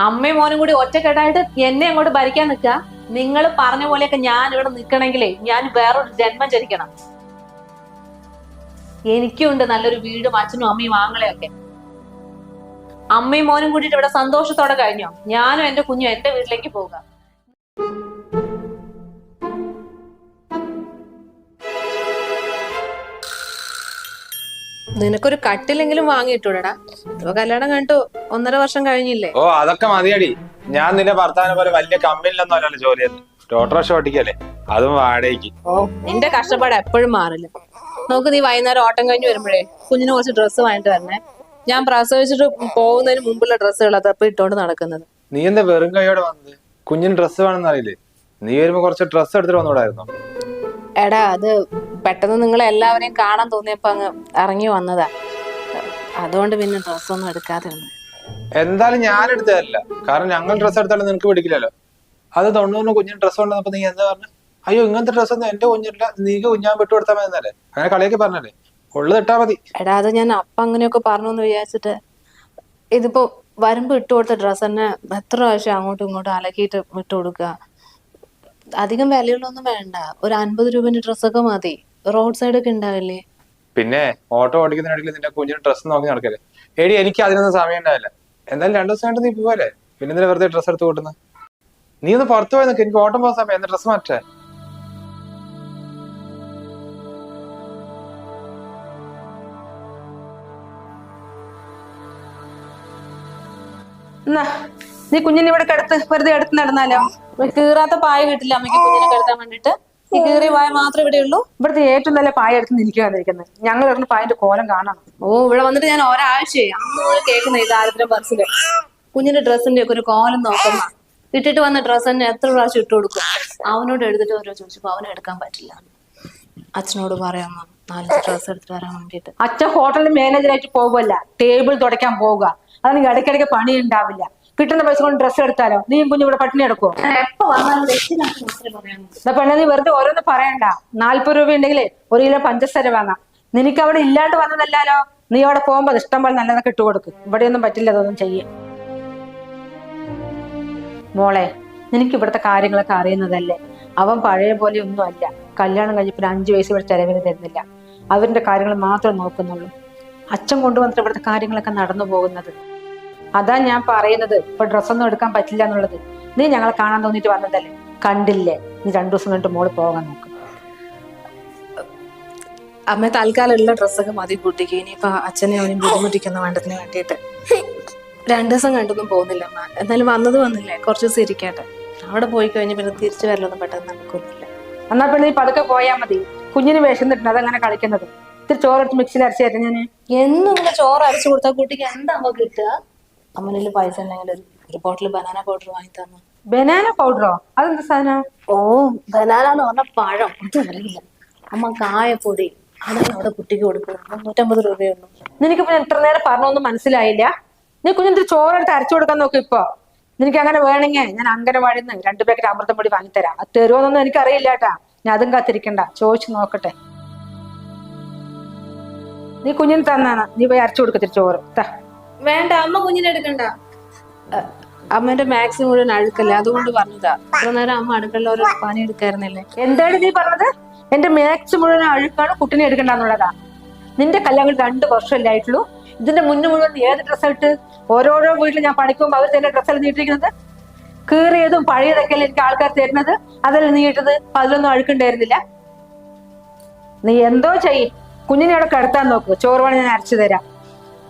അമ്മയും മോനും കൂടി ഒറ്റക്കെട്ടായിട്ട് എന്നെ അങ്ങോട്ട് ഭരിക്കാൻ നിൽക്ക നിങ്ങൾ പറഞ്ഞ പോലെയൊക്കെ ഞാൻ ഇവിടെ നിൽക്കണമെങ്കിലേ ഞാൻ വേറൊരു ജന്മം ചരിക്കണം എനിക്കുണ്ട് നല്ലൊരു വീടും അച്ഛനും അമ്മയും ആങ്ങളെയൊക്കെ. അമ്മയും മോനും കൂടിയിട്ട് ഇവിടെ സന്തോഷത്തോടെ കഴിഞ്ഞോ? ഞാനും എന്റെ കുഞ്ഞും എന്റെ വീട്ടിലേക്ക് പോകാം നിനക്കൊരു കട്ടിലെങ്കിലും വാങ്ങിയിട്ടൂടാ ഇപ്പൊ കല്യാണം കണ്ടു. ഒന്നര വർഷം കഴിഞ്ഞില്ലേ? ഓ അതൊക്കെ മതിയടി. ഞാൻ നിന്റെ ഭർത്താവിനെ പോലെ വലിയ കമ്പനിയിലൊന്നും അല്ലല്ലോ ജോലി ചെയ്യുന്നത്. ഓട്ടോറിക്ഷ ഓട്ടിക്കല്ലേ അതും വാടകയ്ക്ക്. ഓ നിന്റെ കഷ്ടപ്പാട് എപ്പോഴും മാറില്ല. നോക്ക് നീ വൈകുന്നേരം ഓട്ടം കഴിഞ്ഞ് വരുമ്പോഴേ കുഞ്ഞിന് കുറച്ച് ഡ്രസ്സ് വാങ്ങിട്ട് വരണേ. ഞാൻ പ്രസവിച്ചിട്ട് പോകുന്നതിന് മുമ്പുള്ള ഡ്രസ്സുകൾ അതപ്പ ഇട്ടോണ്ട് നടക്കുന്നത്. നീ എന്താ വെറും കൈയോടെ വന്നത് കുഞ്ഞിന് ഡ്രസ്സ് വേണമെന്ന് അറിയില്ലേ? നീ വരുമ്പോ കുറച്ച് ഡ്രസ്സ് എടുത്തിട്ട് വന്നോടായിരുന്നു? എടാ അത് പെട്ടെന്ന് നിങ്ങളെ എല്ലാവരെയും കാണാൻ തോന്നിയപ്പോ അങ്ങ് ഇറങ്ങി വന്നതാ. അതുകൊണ്ട് പിന്നെ ഡ്രസ്സൊന്നും എടുക്കാതെ വന്നു എന്തായാലും ഞാൻ എടുത്തതല്ല. കാരണം ഞങ്ങൾ ഡ്രസ്സ് എടുത്താലും നിനക്ക് പിടിക്കില്ലല്ലോ. അത് തൊണ്ണൂറിന് കുഞ്ഞിന് ഡ്രസ്സ് കൊണ്ടുവന്നപ്പോ നീ എന്താ പറഞ്ഞു? അയ്യോ ഇങ്ങനത്തെ ഡ്രസ് ഒന്നും എന്റെ കുഞ്ഞില്ല നീക്ക് കുഞ്ഞാൻ വിട്ടു കൊടുത്താൽ മതി എന്നല്ലേ അങ്ങനെ കളിയൊക്കെ പറഞ്ഞല്ലേ. ഉള്ളത് ഇട്ടാ മതി. എടാ അത് ഞാൻ അപ്പ അങ്ങനെയൊക്കെ പറഞ്ഞു എന്ന് വിചാരിച്ചിട്ട് ഇതിപ്പോ വരുമ്പോ ഇട്ട് കൊടുത്ത ഡ്രസ്സ് തന്നെ എത്ര പ്രാവശ്യം അങ്ങോട്ടും ഇങ്ങോട്ടും അലക്കിയിട്ട് വിട്ടു കൊടുക്കുക അധികം വിലയുള്ളൊന്നും വേണ്ട. ഒരു അൻപത് രൂപന്റെ ഡ്രസ്സൊക്കെ മതി. റോഡ് സൈഡ് ഒക്കെ ഉണ്ടാവില്ലേ? പിന്നെ ഓട്ടോ ഓടിക്കുന്നതിനിടയിൽ നിന്റെ കുഞ്ഞിന് ഡ്രസ്സ് നോക്കി നടക്കല്ലേ? എടി എനിക്ക് അതിനൊന്നും സമയം ഉണ്ടാവില്ല. എന്തായാലും രണ്ടു ദിവസം കണ്ടു നീ പോരെ പിന്നെ എന്തിനാ വെറുതെ ഡ്രസ്സ് എടുത്ത് കൂട്ടുന്ന? നീ ഒന്ന് പുറത്തു പോയി നിൽക്ക് എനിക്ക് ഓട്ടം പോകാൻ സമയം. എന്താ ഡ്രസ്സ് മാറ്റേ? നീ കുഞ്ഞിനെ ഇവിടെ കിടത്ത്. വെറുതെ എടുത്ത് നടന്നാലോ? കീറാത്ത പായ കിട്ടില്ല അമ്മയ്ക്ക് കുഞ്ഞിനെ കിടത്താൻ വേണ്ടിട്ട്. ഈ പായ മാത്രമേ ഇവിടെ ഉള്ളൂ. ഇവിടുത്തെ ഏറ്റവും നല്ല പായ എടുത്ത് വന്നിരിക്കുന്നത് ഞങ്ങൾ ഇവിടുന്ന് പായന്റെ കോലം കാണണം. ഓ ഇവിടെ വന്നിട്ട് ഞാൻ ഒരാഴ്ചയായി. അന്ന് മുതൽ കേൾക്കുന്ന ഈ ദാരിദ്ര്യം ബസ്സിൽ കുഞ്ഞിന്റെ ഡ്രസ്സിന്റെ ഒക്കെ ഒരു കോലം നോക്കുന്ന ഇട്ടിട്ട് വന്ന ഡ്രസ്സ് തന്നെ എത്ര പ്രാവശ്യം ഇട്ട് കൊടുക്കും? അവനോട് എടുത്തിട്ട് ഓരോ ചോദിച്ചപ്പോ അവനെ എടുക്കാൻ പറ്റില്ല. അച്ഛനോട് പറയാം നാലഞ്ച് ഡ്രസ്സ് എടുത്തിട്ട് വരാൻ വേണ്ടിട്ട് അച്ഛൻ ഹോട്ടലിൽ മാനേജറായിട്ട് പോകുമല്ല ടേബിൾ തുടയ്ക്കാൻ പോവുക. അതാണെങ്കിൽ ഇടയ്ക്കിടയ്ക്ക് പണി ഉണ്ടാവില്ല. കിട്ടുന്ന പൈസ കൊണ്ട് ഡ്രസ്സ് എടുത്താലോ? നീ കുഞ്ഞു ഇവിടെ പട്ടിണി പറയാനുള്ളൂ എന്നാ പെണ്ണെ നീ വെറുതെ ഓരോന്ന് പറയണ്ട. നാല്പത് രൂപ ഉണ്ടെങ്കിൽ ഒരു കിലോ പഞ്ചസാര വാങ്ങാം. നിനക്ക് അവിടെ ഇല്ലാണ്ട് വന്നതല്ലാലോ നീ അവിടെ പോകുമ്പോ ഇഷ്ടം പോലെ നല്ലതൊക്കെ ഇട്ട് കൊടുക്കും. ഇവിടെയൊന്നും പറ്റില്ല അതൊന്നും ചെയ്യേ. മോളെ നിനക്ക് ഇവിടുത്തെ കാര്യങ്ങളൊക്കെ അറിയുന്നതല്ലേ? അവൻ പഴയ പോലെ ഒന്നും അല്ല. കല്യാണം കഴിഞ്ഞപ്പോൾ അഞ്ചു വയസ്സ് ഇവിടെ ചെലവിന് തരുന്നില്ല. അവരുടെ കാര്യങ്ങൾ മാത്രം നോക്കുന്നുള്ളൂ. അച്ഛൻ കൊണ്ടുവന്നിട്ട് ഇവിടുത്തെ കാര്യങ്ങളൊക്കെ നടന്നു പോകുന്നത്. അതാ ഞാൻ പറയുന്നത്. ഇപ്പൊ ഡ്രസ്സൊന്നും എടുക്കാൻ പറ്റില്ല എന്നുള്ളത്. നീ ഞങ്ങളെ കാണാൻ തോന്നിട്ട് വന്നതല്ലേ? കണ്ടില്ലേ? നീ രണ്ടു ദിവസം കണ്ടിട്ട് മോൾ പോകാൻ നോക്കും. അമ്മ തൽക്കാലം ഉള്ള ഡ്രസ്സൊക്കെ മതി കുട്ടിക്ക്. ഇനിയിപ്പൊ അച്ഛനെ അവനും ബുദ്ധിമുട്ടിക്കുന്ന വേണ്ടതിന് വേണ്ടിയിട്ട്. രണ്ടു ദിവസം കണ്ടൊന്നും പോകുന്നില്ല അമ്മ. എന്നാലും വന്നത് വന്നില്ലേ? കുറച്ച് ദിവസം ഇരിക്കട്ടെ. അവിടെ പോയി കഴിഞ്ഞ് പിന്നെ തിരിച്ചു വരലൊന്നും പെട്ടെന്ന് നടക്കുന്നില്ല. എന്നാ പിന്നെ നീ പതുക്കെ പോയാൽ മതി. കുഞ്ഞിന് വിശന്നിട്ടുണ്ട് അതങ്ങനെ കളിക്കുന്നത്. ഇത്തിരി ചോറിട്ട് മിക്സിയിൽ അരച്ചു തരാം ഞാൻ എന്നും ഇങ്ങനെ ചോറ് അരച്ചു കൊടുത്താൽ കുട്ടിക്ക് എന്താ കിട്ടുക? അമ്മനിൽ പൈസ ഉണ്ടെങ്കിൽ ഒരു ഒരു ബോട്ടിൽ ബനാന പൗഡർ വാങ്ങി തന്നു. ബനാന പൗഡറോ അതെന്താ സാധനം? ഓ ബനാന എന്ന് പറഞ്ഞ പഴം. അത് അറിയില്ല അമ്മ കായപ്പൊടി അതാണ് അവിടെ കുട്ടിക്ക് കൊടുക്കുന്നത്. നൂറ്റമ്പത് രൂപയുള്ളൂ. നിനക്ക് പിന്നെ എത്ര നേരം പറഞ്ഞൊന്നും മനസ്സിലായില്ല. നീ കുഞ്ഞിന്റെ ചോറെടുത്ത് അരച്ചു കൊടുക്കാൻ നോക്ക് ഇപ്പൊ. നിനക്ക് അങ്ങനെ വേണമെങ്കിൽ ഞാൻ അങ്കനവാടിയിൽ നിന്ന് രണ്ട് പാക്കറ്റ് അമൃതം പൊടി വാങ്ങിത്തരാം അത് തരുമോന്നൊന്നും എനിക്കറിയില്ല കേട്ടാ. ഞാൻ അതും കാത്തിരിക്കണ്ട. ചോദിച്ചു നോക്കട്ടെ. നീ കുഞ്ഞിന് തന്നാണ് നീ പോയി അരച്ചു കൊടുക്കത്തിരി ചോറ്. താ വേണ്ട അമ്മ കുഞ്ഞിനെ എടുക്കണ്ട. അമ്മേന്റെ മാക്സി മുഴുവൻ അഴുക്കല്ലേ? അതുകൊണ്ട് പറഞ്ഞതാ. ഇത്ര നേരം അമ്മ അടുക്കള ഒരു പണി എടുക്കായിരുന്നില്ലേ? എന്താണ് നീ പറഞ്ഞത്? എന്റെ മാക്സ് മുഴുവൻ അഴുക്കാണ് കുട്ടിനെ എടുക്കണ്ടെന്നുള്ളതാ. നിന്റെ കല്യാണം രണ്ട് വർഷമല്ലേ ആയിട്ടുള്ളൂ? ഇതിന്റെ മുന്നു മുഴുവൻ ഏത് ഡ്രസ്സ് ഇട്ട്? ഓരോരോ വീട്ടിൽ ഞാൻ പഠിക്കുമ്പോൾ അവർ തന്നെ ഡ്രസ്സല്ല നീട്ടിരിക്കുന്നത് കീറിയതും പഴയതൊക്കെ എനിക്ക് ആൾക്കാർ തരുന്നത്? അതല്ല നീട്ടത് അതിലൊന്നും അഴുക്കുണ്ടായിരുന്നില്ല? നീ എന്തോ ചെയ്യ്. കുഞ്ഞിനെ അവിടെ കിടത്താൻ നോക്ക്. ചോറ് ഞാൻ അരച്ചു തരാം.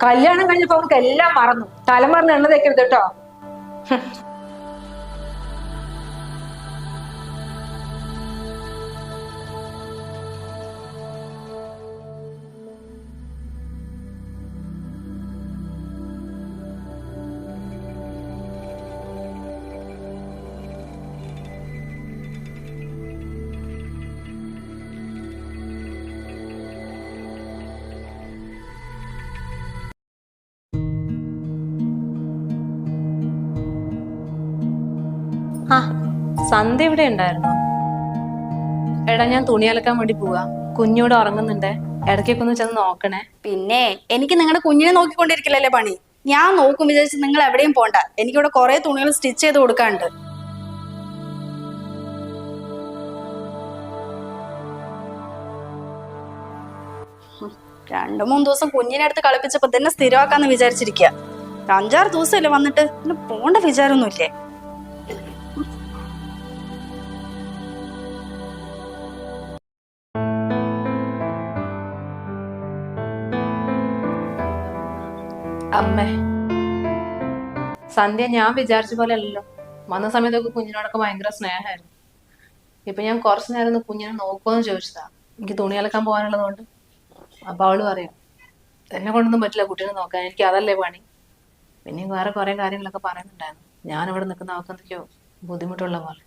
കല്യാണം കഴിഞ്ഞപ്പോ അവർക്ക് എല്ലാം മറന്നു. തലമറന്ന് എണ്ണ തേക്കരുത് കേട്ടോ. സന്ധ്യ ഇവിടെ ഉണ്ടായിരുന്നു. എടാ ഞാൻ തുണി അലക്കാൻ വേണ്ടി പോവാ. കുഞ്ഞൂടെ ഉറങ്ങുന്നുണ്ടേ. ഇടയ്ക്കൊക്കെ ഒന്ന് ചെന്ന് നോക്കണേ. പിന്നെ എനിക്ക് നിങ്ങളുടെ കുഞ്ഞിനെ നോക്കിക്കൊണ്ടിരിക്കില്ലല്ലേ പണി? ഞാൻ നോക്കും വിചാരിച്ച് നിങ്ങൾ എവിടെയും പോണ്ട. എനിക്കിവിടെ കുറെ തുണികൾ സ്റ്റിച്ച് ചെയ്ത് കൊടുക്കാനുണ്ട്. രണ്ടു മൂന്ന് ദിവസം കുഞ്ഞിനെ അടുത്ത് കളിപ്പിച്ചപ്പോ തന്നെ സ്ഥിരമാക്കാന്ന് വിചാരിച്ചിരിക്കുക അഞ്ചാറ് ദിവസമല്ലേ വന്നിട്ട്? പിന്നെ പോണ്ട വിചാരമൊന്നുമില്ലേ? സന്ധ്യ ഞാൻ വിചാരിച്ച പോലെ അല്ലല്ലോ വന്ന സമയത്തൊക്കെ കുഞ്ഞിനോടൊക്കെ ഭയങ്കര സ്നേഹമായിരുന്നു. ഇപ്പൊ ഞാൻ കുറച്ചു നേരം ഒന്ന് കുഞ്ഞിനെ നോക്കുമെന്ന് ചോദിച്ചതാ. എനിക്ക് തുണി അലക്കാൻ പോകാനുള്ളതുകൊണ്ട്. അപ്പൊ അവൾ പറയാം എന്നെ കൊണ്ടൊന്നും പറ്റില്ല കുട്ടീനെ നോക്കാൻ. എനിക്ക് അതല്ലേ പണി. പിന്നെ വേറെ കുറെ കാര്യങ്ങളൊക്കെ പറയുന്നുണ്ടായിരുന്നു. ഞാൻ ഇവിടെ നിൽക്കുന്ന അവർക്ക് എന്തൊക്കെയോ ബുദ്ധിമുട്ടുള്ള പോലെ.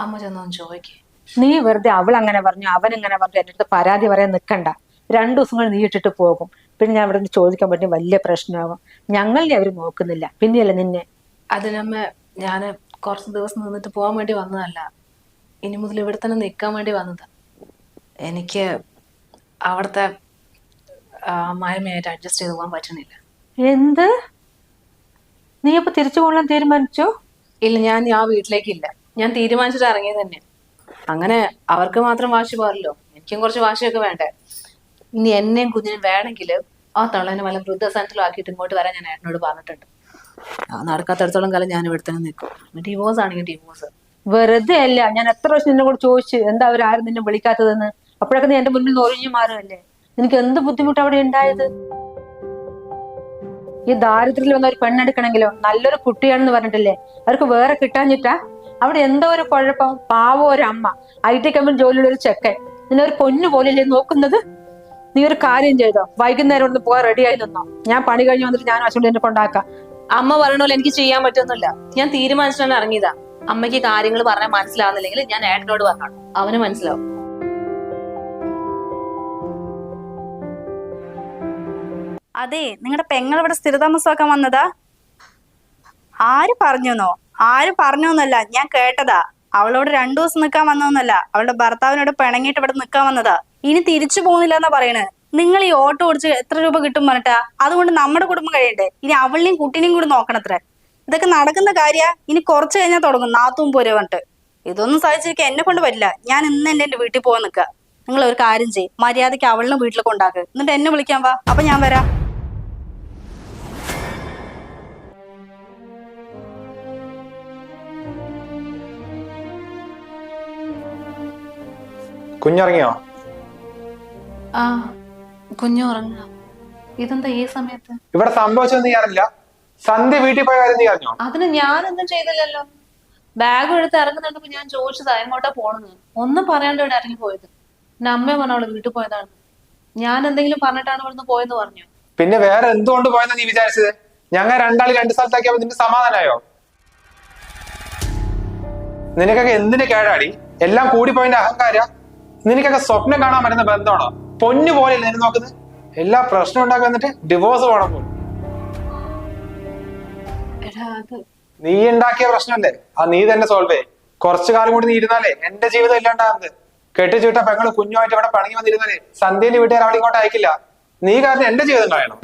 അമ്മ ചെന്നൊന്ന് ചോദിക്കേ. നീ വെറുതെ അവൾ അങ്ങനെ പറഞ്ഞു അവൻ ഇങ്ങനെ പറഞ്ഞു എന്റെ അടുത്ത് പരാതി പറയാൻ നിൽക്കണ്ട രണ്ടു ദിവസങ്ങൾ നീ ഇട്ടിട്ട് പോകും. പിന്നെ ഞാൻ അവിടെ നിന്ന് ചോദിക്കാൻ പറ്റും വലിയ പ്രശ്നമാകും ഞങ്ങളെ അവർ നോക്കുന്നില്ല. പിന്നെയല്ല നിന്നെ? അതിനമ്മ ഞാൻ കുറച്ച് ദിവസം നിന്നിട്ട് പോകാൻ വേണ്ടി വന്നതല്ല. ഇനി മുതൽ ഇവിടെ തന്നെ നിൽക്കാൻ വേണ്ടി വന്നതാ. എനിക്ക് അവിടുത്തെ അമ്മായിമ്മയായിട്ട് അഡ്ജസ്റ്റ് ചെയ്ത് പോകാൻ പറ്റുന്നില്ല എന്ത്? നീ അപ്പൊ തിരിച്ചു കൊള്ളാൻ തീരുമാനിച്ചോ? ഇല്ല ഞാൻ ആ വീട്ടിലേക്കില്ല. ഞാൻ തീരുമാനിച്ചിട്ട് ഇറങ്ങിയത് തന്നെ. അങ്ങനെ അവർക്ക് മാത്രം വാശി പാടില്ലോ. എനിക്കും കുറച്ച് വാശിയൊക്കെ വേണ്ടേ. ഇനി എന്നെയും കുഞ്ഞിനും വേണമെങ്കിൽ ആ തള്ളനെ വല്ല വൃദ്ധസ്ഥാനത്തിലും ആക്കിയിട്ട് ഇങ്ങോട്ട് വരാൻ ഞാൻ ഏട്ടനോട് പറഞ്ഞിട്ടുണ്ട്. നടക്കാത്തടത്തോളം കാലം ഞാൻ ഇവിടെ തന്നെ നിൽക്കും. ഡിവോഴ്സ് ആണെങ്കിൽ ഡിവോഴ്സ് വെറുതെ അല്ല ഞാൻ എത്ര പ്രാവശ്യം നിന്നോട് ചോദിച്ചു എന്താ അവരാരും നിന്നെ വിളിക്കാത്തതെന്ന്? അപ്പോഴൊക്കെ നീ എന്റെ മുന്നിൽ ഒഴിഞ്ഞു മാറുമല്ലേ നിനക്ക് എന്ത് ബുദ്ധിമുട്ട് അവിടെ ഉണ്ടായത്? ഈ ദാരിദ്ര്യത്തിൽ വന്ന ഒരു പെണ്ണെടുക്കണമെങ്കിലോ നല്ലൊരു കുട്ടിയാണെന്ന് പറഞ്ഞിട്ടില്ലേ? അവർക്ക് വേറെ കിട്ടാഞ്ഞിട്ടാ? അവിടെ എന്തോ ഒരു കുഴപ്പം? പാവോ ഒരു അമ്മ. ഐ ടി കമ്പനി ജോലിയുള്ള ഒരു ചെക്കൻ. നിന്നെ ഒരു പൊന്നു പോലെയല്ലേ നോക്കുന്നത്? നീ ഒരു കാര്യം ചെയ്തോ? വൈകുന്നേരം ഒന്ന് പോകാൻ റെഡിയായി നിന്നോ? ഞാൻ പണി കഴിഞ്ഞ് വന്നിട്ട് ഞാൻ അച്ഛൻ എന്നെ കൊണ്ടാക്കാം. അമ്മ പറയണ പോലെ എനിക്ക് ചെയ്യാൻ പറ്റുന്നില്ല. ഞാൻ തീരുമാനിച്ചിട്ടാണ് ഇറങ്ങിയതാ. അമ്മയ്ക്ക് കാര്യങ്ങൾ പറഞ്ഞാൽ മനസ്സിലാവുന്നില്ലെങ്കിൽ ഞാൻ ഏട്ടനോട് പറഞ്ഞു അവന് മനസ്സിലാവും. അതെ നിങ്ങളുടെ പെങ്ങൾ ഇവിടെ സ്ഥിരതാമസമാക്കാൻ വന്നതാ? ആര് പറഞ്ഞോന്നോ? ആര് പറഞ്ഞോന്നല്ല ഞാൻ കേട്ടതാ. അവളോട് രണ്ടു ദിവസം നിൽക്കാൻ വന്നോന്നല്ല അവളുടെ ഭർത്താവിനോട് പിണങ്ങിയിട്ട് ഇവിടെ നിൽക്കാൻ വന്നതാ. ഇനി തിരിച്ചു പോകുന്നില്ല എന്നാ പറയണേ. നിങ്ങൾ ഈ ഓട്ടോ ഓടിച്ച് എത്ര രൂപ കിട്ടും പറഞ്ഞിട്ടാ? അതുകൊണ്ട് നമ്മുടെ കുടുംബം കഴിയണ്ടേ? ഇനി അവളിനെയും കുട്ടീനെയും കൂടി നോക്കണത്രേ. ഇതൊക്കെ നടക്കുന്ന കാര്യ. ഇനി കുറച്ചു കഴിഞ്ഞാൽ തുടങ്ങും. നാത്തും പോരെ പറഞ്ഞിട്ട്. ഇതൊന്നും സാധിച്ചിരിക്കാൻ എന്നെ കൊണ്ട് പറ്റില്ല. ഞാൻ ഇന്ന് എന്റെ എന്റെ വീട്ടിൽ പോകാൻ നിൽക്കുക. നിങ്ങൾ ഒരു കാര്യം ചെയ്യും. മര്യാദയ്ക്ക് അവളിനെ വീട്ടിൽ കൊണ്ടാക്ക്. എന്നിട്ട് എന്നെ വിളിക്കാൻ വാ. അപ്പൊ ഞാൻ വരാം. കുഞ്ഞിറങ്ങിയോ? ആ കുഞ്ഞു ഉറങ്ങുക. ഇതെന്താ ഈ സമയത്ത്? ഇവിടെ സംഭവിച്ചത് നീ അറിയില്ല സന്ധ്യ വീട്ടിൽ പോയ കാര്യം നീ അറിഞ്ഞോ? അതിന് ഞാനൊന്നും ചെയ്തില്ലല്ലോ. ബാഗ് എടുത്ത് ഇറങ്ങുന്നുണ്ടപ്പോ ഞാൻ ചോദിച്ചതാ എങ്ങോട്ടാ പോണെന്ന്. ഒന്നും പറയാണ്ട് ഇവിടെ ഇറങ്ങി പോയത്. എന്റെ അമ്മ പറഞ്ഞോളൂ വീട്ടിൽ പോയതാണ്. ഞാൻ എന്തെങ്കിലും പറഞ്ഞിട്ടാണ് ഇവിടുന്ന് പോയെന്ന് പറഞ്ഞു. പിന്നെ വേറെ എന്തുകൊണ്ട് പോയെന്ന് നീ വിചാരിച്ചത്? ഞങ്ങൾ രണ്ടാൾ രണ്ട് സ്ഥലത്താക്കിയപ്പോ നിന്റെ സമാധാനമായോ? നിനക്കൊക്കെ എന്തിന് കേടാടി? എല്ലാം കൂടി കൂടിപ്പോയതിന്റെ അഹങ്കാര? നിനക്കൊക്കെ സ്വപ്നം കാണാൻ പറ്റുന്ന ബന്ധമാണോ? പൊന്നു പോലെയല്ലേ നിന്നെ നോക്കുന്നത്. എല്ലാ പ്രശ്നം ഉണ്ടാക്കി വന്നിട്ട് ഡിവോഴ്സ് വേണം പോലും. നീ ഉണ്ടാക്കിയ പ്രശ്നമല്ലേ? ആ നീ തന്നെ സോൾവ് ചെയ്യേ. കുറച്ചു കാലം കൂടി നീ ഇരുന്നാലേ എന്റെ ജീവിതം ഇല്ലാണ്ടാകുന്നത് കെട്ടിച്ചു വിട്ട പെങ്ങൾ കുഞ്ഞുമായിട്ട് ഇവിടെ പണങ്ങി വന്നിരുന്നാലേ സന്ധ്യയിൽ വീട്ടുകാർ അവിടെ ഇങ്ങോട്ട് അയക്കില്ല. നീ കാരണം എന്റെ ജീവിതം കളയണം.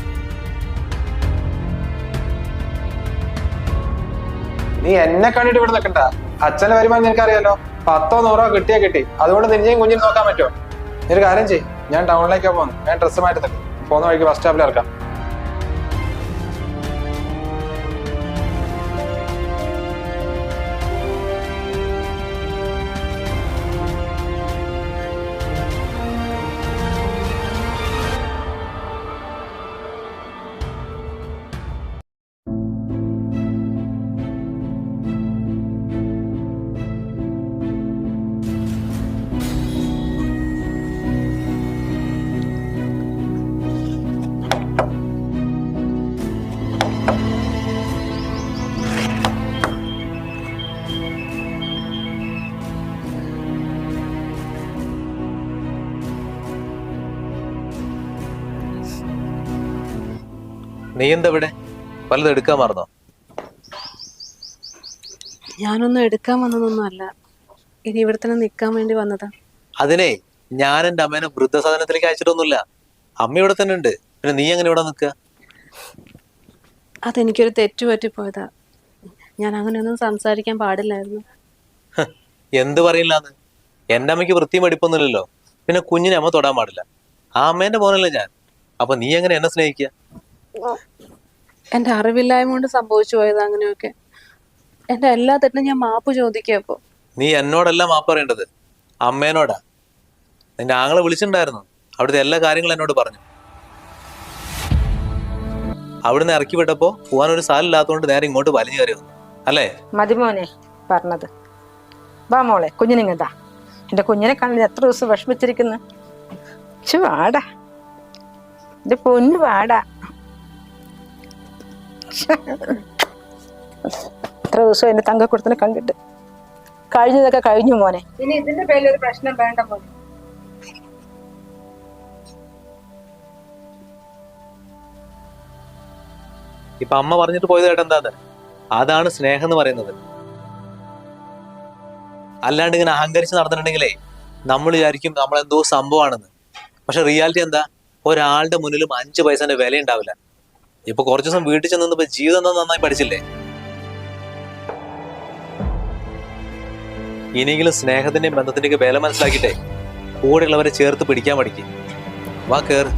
നീ എന്നെ കണ്ടിട്ട് ഇവിടെ നിൽക്കണ്ട. അച്ഛന്റെ വരുമാനം നിനക്കറിയാലോ. പത്തോ നൂറോ കിട്ടിയാ കിട്ടി. അതുകൊണ്ട് നിന്നെയും കുഞ്ഞിന് നോക്കാൻ പറ്റുമോ? നീ ഒരു കാര്യം ചെയ്യ്. ഞാൻ ടൗണിലേക്കാ പോന്നു. ഞാൻ ഡ്രസ്സ് മാറ്റത്തില്ല പോകുന്ന വഴിക്ക് ബസ് സ്റ്റോപ്പിൽ ഇറക്കാം. നീ എന്താ ഇവിടെ വല്ലതും എടുക്കാൻ മറന്നോ? ഞാനൊന്നും എടുക്കാൻ വന്നതൊന്നും അല്ല ഇനി ഇവിടെ തന്നെ നിൽക്കാൻ വേണ്ടി വന്നതാ. അതിനെ ഞാൻ എന്റെ അമ്മേനെ വൃദ്ധസാധനത്തിലേക്ക് അയച്ചിട്ടൊന്നുമില്ല. അമ്മ ഇവിടെ തന്നെ ഉണ്ട്. പിന്നെ നീ എങ്ങനെ ഇവിടെ നിൽക്കുക? അതെനിക്കൊരു തെറ്റ് പറ്റിപ്പോയതാ ഞാൻ അങ്ങനെയൊന്നും സംസാരിക്കാൻ പാടില്ലായിരുന്നു. എന്ത് പറയില്ലാന്ന്? എന്റെ അമ്മയ്ക്ക് വൃത്തിയും പഠിപ്പൊന്നുമില്ലല്ലോ പിന്നെ കുഞ്ഞിനെ അമ്മ തൊടാൻ പാടില്ല. ആ അമ്മേന്റെ മോനല്ലേ ഞാൻ. അപ്പൊ നീ എങ്ങനെ എന്നെ സ്നേഹിക്ക? എന്റെ അറിവില്ലായ്മ കൊണ്ട് സംഭവിച്ചു പോയത് അങ്ങനെയൊക്കെ. എന്റെ എല്ലാ തെറ്റും ഞാൻ മാപ്പ് ചോദിക്കുക നീ എന്നോടല്ല മാപ്പ് പറയേണ്ടത്. അമ്മേനോടാ. നിന്റെ ആങ്ങളെ വിളിച്ചിട്ടുണ്ടായിരുന്നു. അവിടുത്തെ എല്ലാ കാര്യങ്ങളും എന്നോട് പറഞ്ഞു. അവിടുന്ന് ഇറക്കി വിട്ടപ്പോ പോവാൻ ഒരു സ്ഥലം ഇല്ലാത്തതുകൊണ്ട് നേരെ ഇങ്ങോട്ട് വലിഞ്ഞു കയറി വന്നു. അല്ലേ? മതിമോനെ പറഞ്ഞത്. വാ മോളെ കുഞ്ഞിനിങ്ങതാ എന്റെ കുഞ്ഞിനെ കണ്ടില്ല എത്ര ദിവസം വിഷമിച്ചിരിക്കുന്നു. ചു വാടാ. എന്റെ പൊന്നു വാടാ. എത്ര ദിവസം എന്റെ തങ്കക്കുടത്തിനെ കണ്ടിട്ട്. കഴിഞ്ഞതൊക്കെ കഴിഞ്ഞു മോനെ. ഇനി ഇതിന്റെ പേരിൽ ഒരു പ്രശ്നം വേണ്ട മോനെ. ഇപ്പൊ അമ്മ പറഞ്ഞിട്ട് പോയത് ചേട്ടൻ എന്താന്ന്? അതാണ് സ്നേഹം എന്ന് പറയുന്നത്. അല്ലാണ്ട് ഇങ്ങനെ അഹങ്കരിച്ച് നടന്നിട്ടുണ്ടെങ്കിലേ നമ്മൾ വിചാരിക്കും നമ്മൾ എന്തോ സംഭവമാണെന്ന്. പക്ഷെ റിയാലിറ്റി എന്താ? ഒരാളുടെ മുന്നിലും അഞ്ച് പൈസന്റെ വില ഉണ്ടാവില്ല ഇപ്പൊ കുറച്ചു ദിവസം വീട്ടിൽ ചെന്നപ്പോ ജീവിതം നന്നായി പഠിച്ചില്ലേ? ഇനിയെങ്കിലും സ്നേഹത്തിന്റെയും ബന്ധത്തിന്റെയൊക്കെ വില മനസ്സിലാക്കിയിട്ടേ കൂടെയുള്ളവരെ ചേർത്ത് പിടിക്കാൻ പഠിക്കും. വാ കേറ്.